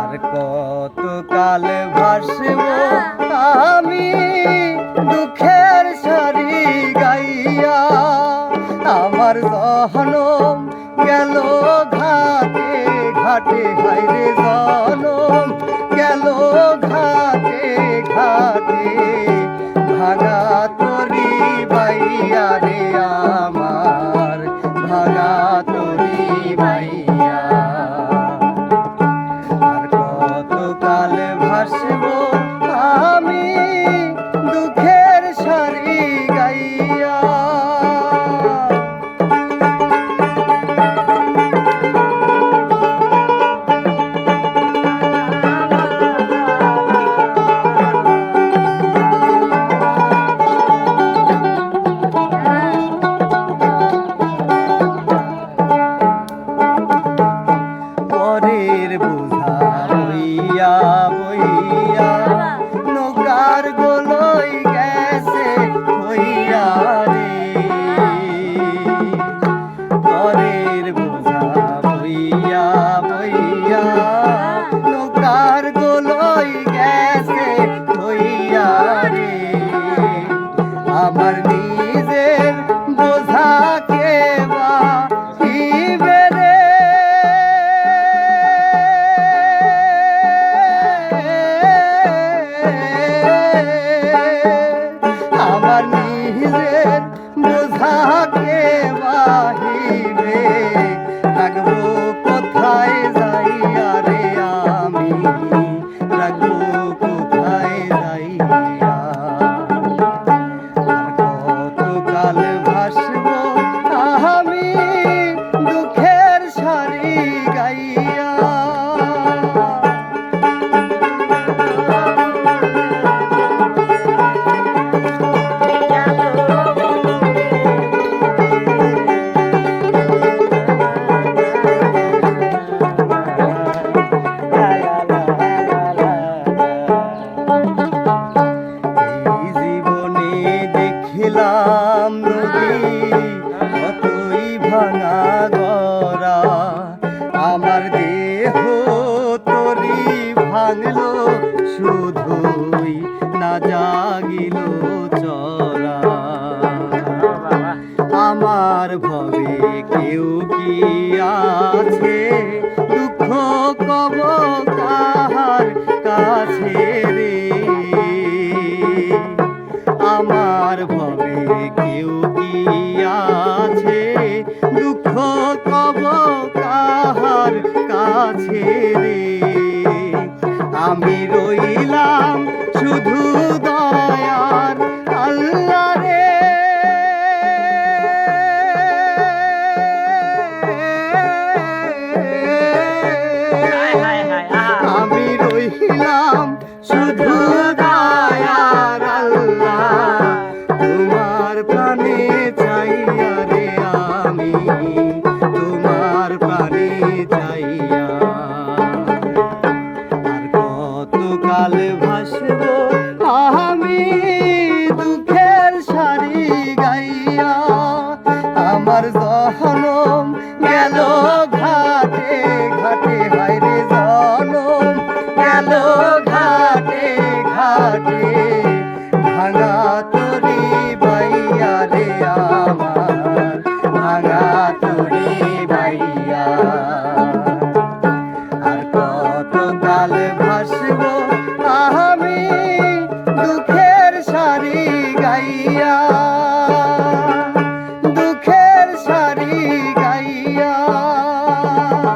আর কত কাল ভাসব আমি দুঃখের সারি গাইয়া। আমার জহনম গেল ঘাটে ঘাটে হাইরে জনম। বইয়া নৌকার গোলই গেছে হইয়া রে। আমার নিজের বোঝা কে বা হিবে রে। আমার নিজের বোঝা রাখব শুধুই না জাগিল চরা। আমার ভবে কেউ কি আছে? দুঃখ কব কাহার কাছে রে আমার ভবে কেউ কি আছে? দুঃখ কব কাহার কাছে রে আমি রইলাম শুধু দয়ার আল্লাহ রে আমি রইলাম শুধু আমার Thank you.